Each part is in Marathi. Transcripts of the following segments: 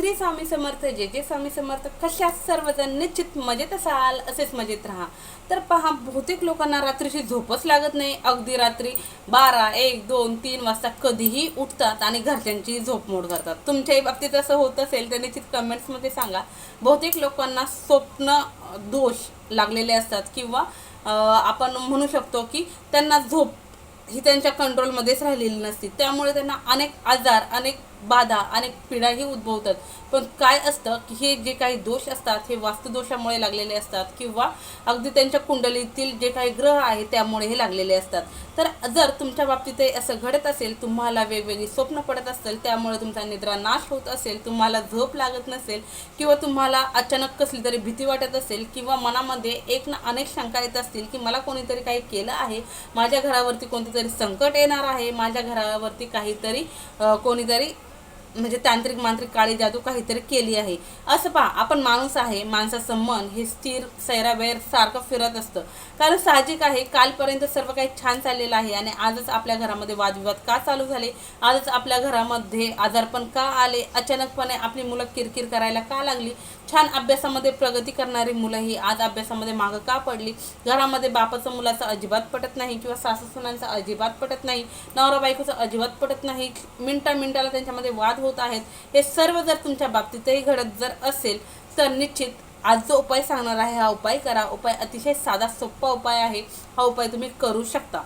श्री स्वामी समर्थ जे जे स्वामी समर्थ कशा सर्वजण निश्चित मजेत असाल असेच मजेत राहा. तर पहा बहुतेक लोकांना रात्रीची झोपच लागत नाही. अगदी रात्री बारा एक दोन तीन वाजता कधीही उठतात आणि घरच्यांची झोप मोड करतात. तुमच्याही बाबतीत असं होत असेल तर निश्चित कमेंट्समध्ये सांगा. बहुतेक लोकांना स्वप्न दोष लागलेले असतात किंवा आपण म्हणू शकतो की त्यांना झोप ही त्यांच्या कंट्रोलमध्येच राहिलेली नसते. त्यामुळे त्यांना अनेक आजार अनेक बाधा अनेक पीडाही उद्भवतात. पण काय असतं की हे जे काही दोष असतात हे वास्तुदोषामुळे लागलेले असतात किंवा अगदी त्यांच्या कुंडलीतील जे काही ग्रह आहे त्यामुळे हे लागलेले असतात. तर जर तुमच्या बाबतीत हे असं घडत असेल तुम्हाला वेगवेगळी स्वप्न पडत असतील त्यामुळे तुमचा निद्रा नाश होत असेल तुम्हाला झोप लागत नसेल किंवा तुम्हाला अचानक कसली तरी भीती वाटत असेल किंवा मनामध्ये एक ना अनेक शंका येत असतील की मला कोणीतरी काही केलं आहे माझ्या घरावरती कोणतं तरी संकट येणार आहे माझ्या घरावरती काहीतरी कोणीतरी म्हणजे तांत्रिक मांत्रिक काळी जादू काहीतरी केली आहे. असं पहा आपण माणूस आहे माणसाचं मन हे स्थिर सैराबैर सारखं फिरत असतं. कारण साहजिक आहे कालपर्यंत सर्व काही छान चाललेलं आहे आणि आजच आपल्या घरामध्ये वादविवाद का चालू झाले? आजच आपल्या घरामध्ये आजारपण का आले? अचानकपणे आपली मुलं किरकिर करायला का लागली? छान अभ्यासामध्ये प्रगती करणारी मुलं ही आज अभ्यासामध्ये मागं का पडली? घरामध्ये बापाचं मुलाचं अजिबात पटत नाही किंवा सासू सुनांचं अजिबात पटत नाही. नवरा बायकोचं अजिबात पटत नाही. मिनटा मिनटाला त्यांच्यामध्ये वाद होत आहेत. हे सर्व जर तुमच्या बाबतीतही घडत जर असेल तर निश्चित आज जो उपाय सांगणार आहे हा उपाय करा. उपाय अतिशय साधा सोपा उपाय आहे. हा उपाय तुम्ही करू शकता.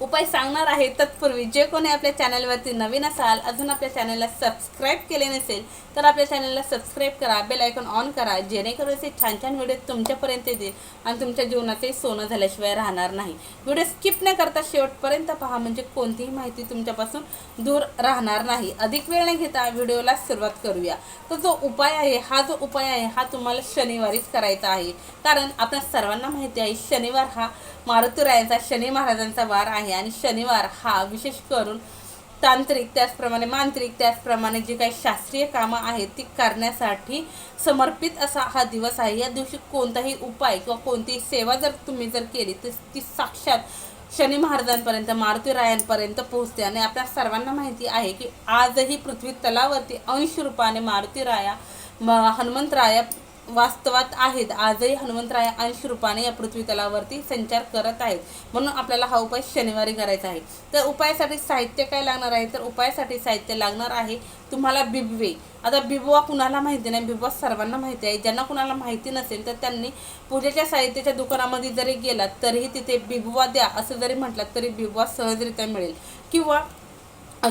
उपाय सांगणार आहे तत्पूर्वी. जे कोणी आपल्या चॅनलवरती नवीन असाल अजून आपल्या चॅनलला सबस्क्राईब केले नसेल तर आपल्या चॅनलला सबस्क्राईब करा बेल आयकॉन ऑन करा जेणेकरून असे छान छान व्हिडिओ तुमच्यापर्यंत येतील आणि तुमच्या जीवनातही सोनं झाल्याशिवाय राहणार नाही. व्हिडिओ स्किप न करता शेवटपर्यंत पहा म्हणजे कोणतीही माहिती तुमच्यापासून दूर राहणार नाही. अधिक वेळ न घेता व्हिडिओला सुरुवात करूया. तर जो उपाय आहे हा जो उपाय आहे हा तुम्हाला शनिवारीच करायचा आहे. कारण आपल्या सर्वांना माहिती आहे शनिवार हा मारुतीरायांचा शनी महाराजांचा वार आहे. आहे आणि शनिवार हा विशेष करून तांत्रिक त्याचप्रमाणे मांत्रिक त्याचप्रमाणे जे काही शास्त्रीय कामं आहेत ती करण्यासाठी समर्पित असा हा दिवस आहे. या दिवशी कोणताही उपाय किंवा कोणतीही सेवा जर तुम्ही जर केली तर ती साक्षात शनी महाराजांपर्यंत मारुती रायांपर्यंत पोहोचते. आणि आपल्या सर्वांना माहिती आहे की आजही पृथ्वी तलावरती अंश रूपाने मारुती राया म- हनुमंतराया वास्तवात आहेत. आजही हनुमंतराय अंश रूपाने या पृथ्वी तलावरती संचार करत आहेत. म्हणून आपल्याला हा उपाय शनिवारी करायचा आहे. तर उपायासाठी साहित्य काय लागणार आहे? तर उपायासाठी साहित्य लागणार आहे तुम्हाला बिबवे. आता बिबवा कुणाला माहिती नाही? बिबवा सर्वांना माहिती आहे. ज्यांना कुणाला माहिती नसेल तर त्यांनी पूजेच्या साहित्याच्या दुकानामध्ये जरी गेलात तरीही तिथे बिबवा द्या. असं जरी म्हटलं तरी बिबवा सहजरित्या मिळेल. किंवा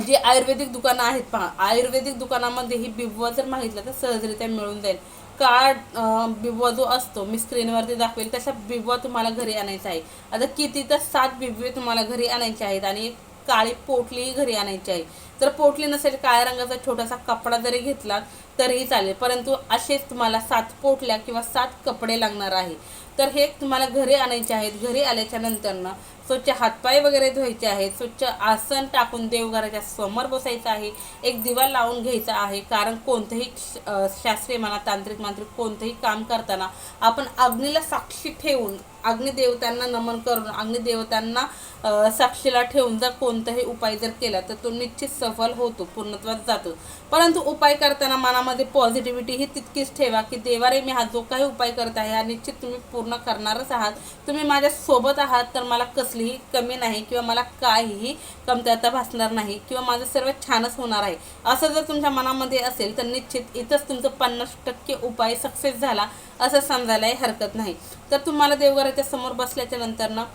जे आयुर्वेदिक दुकानं आहेत पहा. आयुर्वेदिक दुकानामध्ये ही बिबवा जर मागितलं तर सहजरित्या मिळून जाईल. काळा बिबवा जो असतो मी स्क्रीनवरती दाखवेल तसा बिबवा तुम्हाला घरी आणायचा आहे. आता किती तर सात बिबवे तुम्हाला घरी आणायचे आहेत आणि एक काळी पोटलीही घरी आणायची आहे. जर पोटली नसेल काळ्या रंगाचा छोटासा कपडा जरी घेतला तरीही चालेल. परंतु असेच तुम्हाला सात पोटल्या किंवा सात कपडे लागणार आहे. तर हे तुम्हाला घरी आणायचे आहेत. घरी आल्याच्या नंतरनं स्वच्छ हातपाय वगैरे धुवायचे आहेत स्वच्छ आसन टाकून देवघराच्या समोर बसायचं आहे एक दिवा लावून घ्यायचा आहे कारण कोणतंही श- शास्त्रीय म्हणा तांत्रिक मांत्रिक कोणतंही काम करताना आपण अग्नीला साक्षी ठेवून अग्निदेवतांना नमन करून अग्निदेवतांना साक्षीला ठेवून जर कोणताही उपाय जर केला तर तो निश्चित सफल होतो पूर्णत्वात जातो. परंतु उपाय करताना मनामध्ये पॉझिटिव्हिटी ही तितकीच ठेवा की देवारे मी हा जो काही उपाय करत आहे हा निश्चित तुम्ही पूर्ण करणारच आहात. तुम्ही माझ्यासोबत आहात तर मला कसं कसलीही कमी नाही किंवा मला काहीही कमतरता भासणार नाही किंवा माझं सर्व छानच होणार आहे. असं जर तुमच्या मनामध्ये असेल तर निश्चित इथंच तुमचं पन्नास टक्के उपाय सक्सेस झाला असं समजायलाही हरकत नाही. तर तुम्हाला देवघराच्या समोर बसल्याच्या नंतर ना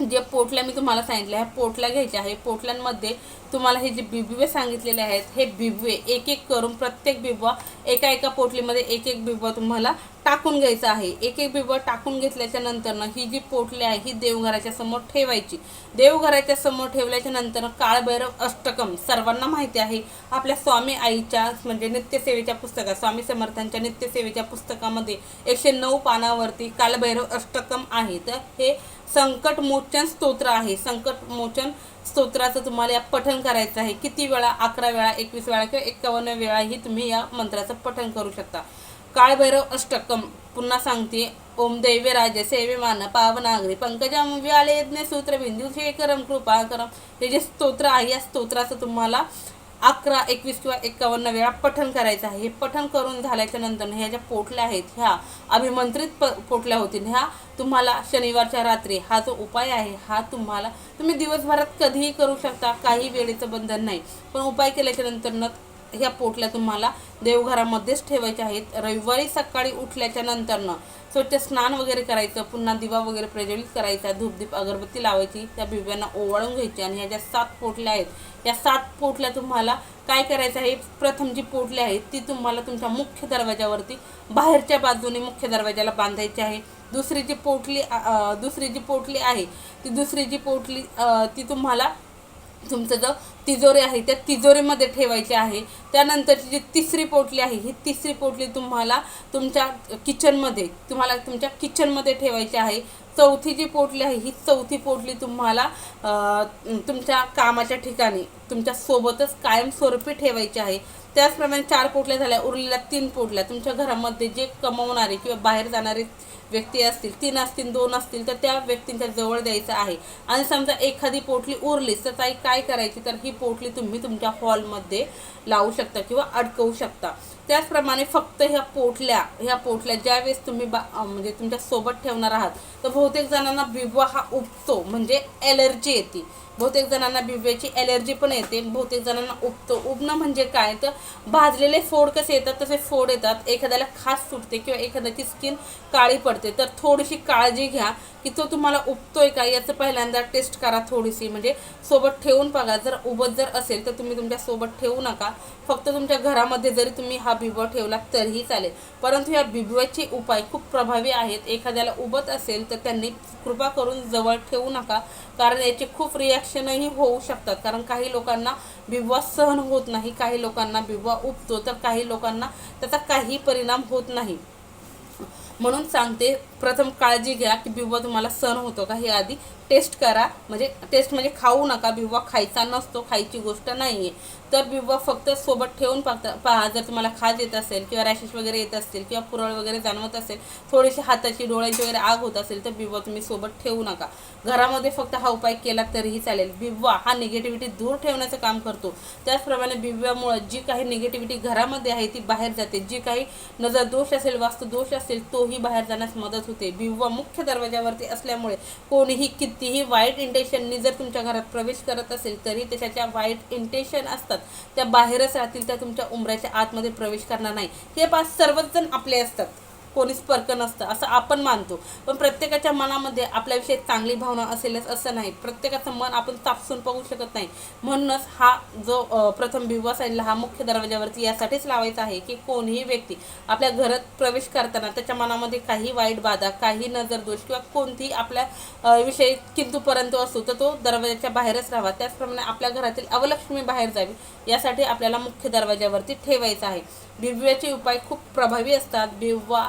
जे पोटल्या मी तुम्हाला सांगितले ह्या पोटल्या घ्यायच्या आहे पोटल्यांमध्ये तुम्हाला हे जे बिबवे सांगितलेले आहेत हे बिबवे एक एक करून प्रत्येक बिबवा एका एका पोटलीमध्ये एक एक बिबवा तुम्हाला टाकून घ्यायचं आहे. एक एक बिबवा टाकून घेतल्याच्या नंतरनं ही जी पोटली आहे ही देवघराच्या समोर ठेवायची. देवघराच्या समोर ठेवल्याच्या नंतर काळभैरव अष्टकम. सर्वांना माहिती आहे आपल्या स्वामी आईच्या म्हणजे नित्यसेवेच्या पुस्तकात स्वामी समर्थांच्या नित्यसेवेच्या पुस्तकामध्ये एकशे नऊ पानावरती कालभैरव अष्टकम आहे. तर हे संकट मोचन स्तोत्र आहे. संकट मोचन स्तोत्राचं तुम्हाला या पठन करायचं आहे. किती वेळा? अकरा वेळा? एकवीस वेळा? किंवा एकावन्न वेळाही तुम्ही या मंत्राचं पठन करू शकता. काळभैरव अष्टकम. पुन्हा सांगते ओम दैवे राजे सेवे मान पावनागरी पंकजम व्याले यज्ञ सूत्र बिंदू शेखरम कृपा करम. हे जे स्तोत्र आहे या स्तोत्राचं तुम्हाला अकरा एकवीस किंवा एकावन्न वेळा पठण करायचं आहे. हे पठण करून झाल्याच्यानंतर ह्या ज्या पोटल्या आहेत ह्या अभिमंत्रित प पोटल्या होतील. ह्या तुम्हाला शनिवारच्या रात्री हा जो उपाय आहे हा तुम्हाला तुम्ही दिवसभरात कधीही करू शकता काही वेळेचं बंधन नाही. पण उपाय केल्याच्यानंतर ह्या पोटल्या तुम्हाला देवघरामध्येच ठेवायच्या आहेत. रविवारी सकाळी उठल्याच्या नंतरनं स्वच्छ स्नान वगैरे करायचं पुन्हा दिवा वगैरे प्रज्वलित करायचा धूपदीप अगरबत्ती लावायची त्या बिब्यांना ओवाळून घ्यायची आणि ह्या ज्या सात पोटल्या आहेत या सात पोटल्या तुम्हाला काय करायचं आहे? प्रथम जी पोटली आहेत ती तुम्हाला तुमच्या मुख्य दरवाजावरती बाहेरच्या बाजूने मुख्य दरवाजाला बांधायची आहे. दुसरी जी पोटली दुसरी जी पोटली आहे ती दुसरी जी पोटली ती तुम्हाला तुमचं जो तिजोरी आहे त्या तिजोरीमध्ये ठेवायची आहे. त्यानंतरची जी तिसरी पोटली आहे ही तिसरी पोटली तुम्हाला तुमच्या किचनमध्ये तुम्हाला तुमच्या किचनमध्ये ठेवायची आहे. चौथी जी पोटली आहे ही चौथी पोटली तुम्हाला तुमच्या कामाच्या ठिकाणी तुमच्या सोबतच कायमस्वरूपी ठेवायची आहे. त्याचप्रमाणे चार पोटल्या झाल्या उरलेल्या तीन पोटल्या तुमच्या घरामध्ये जे कमवणारे किंवा बाहेर जाणारे व्यक्ती असतील तीन असतील दोन असतील तर त्या व्यक्तींच्या जवळ द्यायचं आहे. आणि समजा एखादी पोटली उरलीच तर ताई काय करायची? तर ही पोटली तुम्ही तुमच्या हॉलमध्ये लावू शकता किंवा अडकवू शकता. त्याचप्रमाणे फक्त ह्या पोटल्या ह्या पोटल्या ज्यावेळेस तुम्ही बा म्हणजे तुमच्यासोबत ठेवणार आहात तर बहुतेक जणांना बिबवा हा उपतो म्हणजे एलर्जी येते. बहुतेक जणांना बिब्याची ॲलर्जी पण येते बहुतेक जणांना उबतो उबणं म्हणजे काय? तर भाजलेले फोड कसे येतात तसे फोड येतात. एखाद्याला खास सुटते किंवा एखाद्याची स्किन काळी पडते. तर थोडीशी काळजी घ्या. की तो तुम्हाला उबतोय का? याचं पहिल्यांदा टेस्ट करा थोडीशी. म्हणजे सोबत ठेवून बघा. जर उबत जर असेल तर तुम्ही तुमच्यासोबत ठेवू नका. फक्त तुमच्या घरामध्ये जरी तुम्ही हा बिबवा ठेवला तरीही चालेल. परंतु या बिबव्याचे उपाय खूप प्रभावी आहेत. एखाद्याला उबत असेल तर त्यांनी कृपा करून जवळ ठेवू नका. कारण याचे खूप रिॲक्शनही होऊ शकतात. कारण काही लोकांना बिबवा सहन होत नाही. काही लोकांना बिबवा उबतो. तर काही लोकांना त्याचा काही परिणाम होत नाही. म्हणून सांगते प्रथम काळजी घ्या की बिबवा तुम्हाला सण होतो का हे आधी टेस्ट करा. म्हणजे टेस्ट म्हणजे खाऊ नका बिबवा खायचा नसतो खायची गोष्ट नाही आहे तर बिबवा फक्त सोबत ठेवून पाहता पहा जर तुम्हाला खाज येत असेल किंवा रॅशेस वगैरे येत असतील किंवा पुरळ वगैरे जाणवत असेल थोडीशी हाताची डोळ्यांची वगैरे आग होत असेल तर बिबवा तुम्ही सोबत ठेवू नका. घरामध्ये फक्त हा उपाय केला तरीही चालेल. बिबवा हा निगेटिव्हिटी दूर ठेवण्याचं काम करतो. त्याचप्रमाणे बिबव्यामुळं जी काही निगेटिव्हिटी घरामध्ये आहे ती बाहेर जाते. जी काही नजर दोष असेल वास्तू दोष असेल दोघी बाहेर जाण्यास मदत होते. भिव्वा मुख्य दरवाजावरती असल्यामुळे कोणीही कितीही वाईट इंटेन्शननी जर तुमच्या घरात प्रवेश करत असेल तरी त्याच्या वाईट इंटेन्शन असतात. त्या बाहेरच राहतील त्या तुमच्या उमऱ्याच्या आतमध्ये प्रवेश करणार नाही. हे पाच सर्वच जण आपले असतात. कोणीच परक नसतं असं आपण मानतो. पण प्रत्येकाच्या मनामध्ये आपल्याविषयी चांगली भावना असेलच असं नाही. प्रत्येकाचं मन आपण तापसून पाहू शकत नाही. म्हणूनच हा जो प्रथम बिबवा साईडला हा मुख्य दरवाजावरती यासाठीच लावायचा आहे की कोणीही व्यक्ती आपल्या घरात प्रवेश करताना त्याच्या मनामध्ये काही वाईट बाधा काही नजर दोष किंवा कोणतीही आपल्या विषयी किंतूपर्यंत परंतु असो तर तो दरवाजाच्या बाहेरच राहावा. त्याचप्रमाणे आपल्या घरातील अवलक्ष्मी बाहेर जावी यासाठी आपल्याला मुख्य दरवाजावरती ठेवायचं आहे. बिबव्याचे उपाय खूप प्रभावी असतात. बिबवा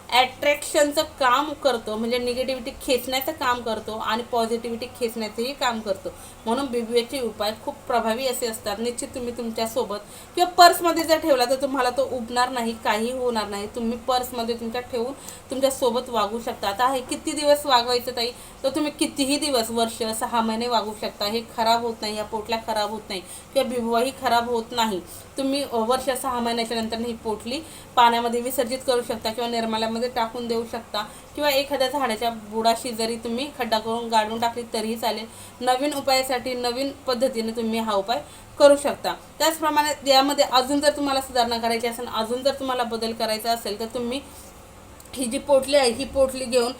ॲट्रॅक्शनचं काम करतो म्हणजे निगेटिव्हिटी खेचण्याचं काम करतो आणि पॉझिटिव्हिटी खेचण्याचंही काम करतो. म्हणून बीबीएचे उपाय खूप प्रभावी असे असतात. निश्चित तुम्ही तुमच्यासोबत किंवा पर्समध्ये जर ठेवला तर तुम्हाला तो उबणार नाही काही होणार नाही. तुम्ही पर्समध्ये तुमच्या ठेवून तुमच्यासोबत वागू शकता. आता हे किती दिवस वागवायचं ताई? तर तुम्ही कितीही दिवस वर्ष सहा महिने वागू शकता. हे खराब होत नाही या पोटल्या खराब होत नाही किंवा बिबवाही खराब होत नाही. तुम्ही वर्ष सहा महिन्याच्या नंतर ही पोटली पाण्यामध्ये विसर्जित करू शकता किंवा निर्माल्यामध्ये टाकून देऊ शकता. किंवा एखाद्या झाडाच्या बुडाशी जरी तुम्ही खड्डा करून गाडून टाकली तरीही चालेल. नवीन उपायासाठी नवीन पद्धतीने तुम्ही हा उपाय करू शकता. त्याचप्रमाणे यामध्ये अजून जर तुम्हाला सुधारणा करायची असेल अजून जर तुम्हाला बदल करायचा असेल तर तुम्ही ही जी पोटली आहे ही पोटली घेऊन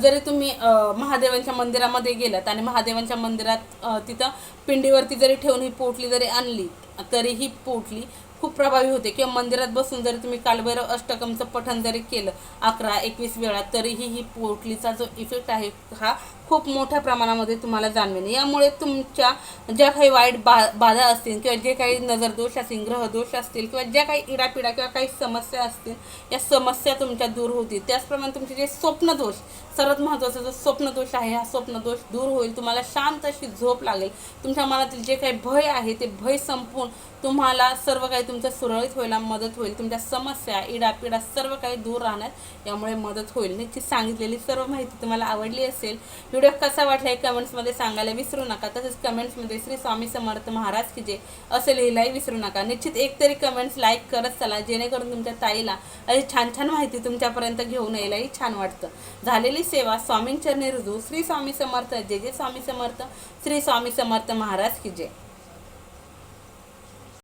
जरी तुम्ही महादेवांच्या मंदिरामध्ये गेलात आणि महादेवांच्या मंदिरात तिथं पिंडीवरती जरी ठेवून ही पोटली जरी आणली तरी ही पोटली खूप प्रभावी होते. किंवा मंदिरात बसून जरी तुम्ही कालभैरव अष्टकमचं पठण जरी केलं अकरा एकवीस वेळा तरीही ही पोटलीचा जो इफेक्ट आहे हा खूप मोठ्या प्रमाणामध्ये तुम्हाला जाणवेल. यामुळे तुमच्या ज्या काही वाईट बा बाधा असतील किंवा जे काही नजरदोष असतील ग्रहदोष असतील किंवा ज्या काही इडापिडा किंवा काही समस्या असतील या समस्या तुमच्या दूर होतील. त्याचप्रमाणे तुमचे जे स्वप्नदोष सर्वात महत्त्वाचा जो स्वप्नदोष आहे हा स्वप्नदोष दूर होईल. तुम्हाला शांत अशी झोप लागेल. तुमच्या मनातील जे काही भय आहे ते भय संपून तुम्हाला सर्व काही तुमचं सुरळीत व्हायला मदत होईल. तुमच्या समस्या इडापिडा सर्व काही दूर राहण्यात यामुळे मदत होईल. निश्चित सांगितलेली सर्व माहिती तुम्हाला आवडली असेल. व्हिडिओ कसा वाटला हे कमेंट्समध्ये सांगायला विसरू नका. तसेच कमेंट्समध्ये श्री स्वामी समर्थ महाराज की जे असं लिहिलाही विसरू नका. निश्चित एक तरी कमेंट्स लाईक करत चला जेणेकरून तुमच्या ताईला अशी छान छान माहिती तुमच्यापर्यंत घेऊन यायलाही छान वाटतं. झालेली सेवा स्वामींचरणी रुजू. श्री स्वामी समर्थ जे जे स्वामी समर्थ. श्री स्वामी समर्थ महाराज की जय.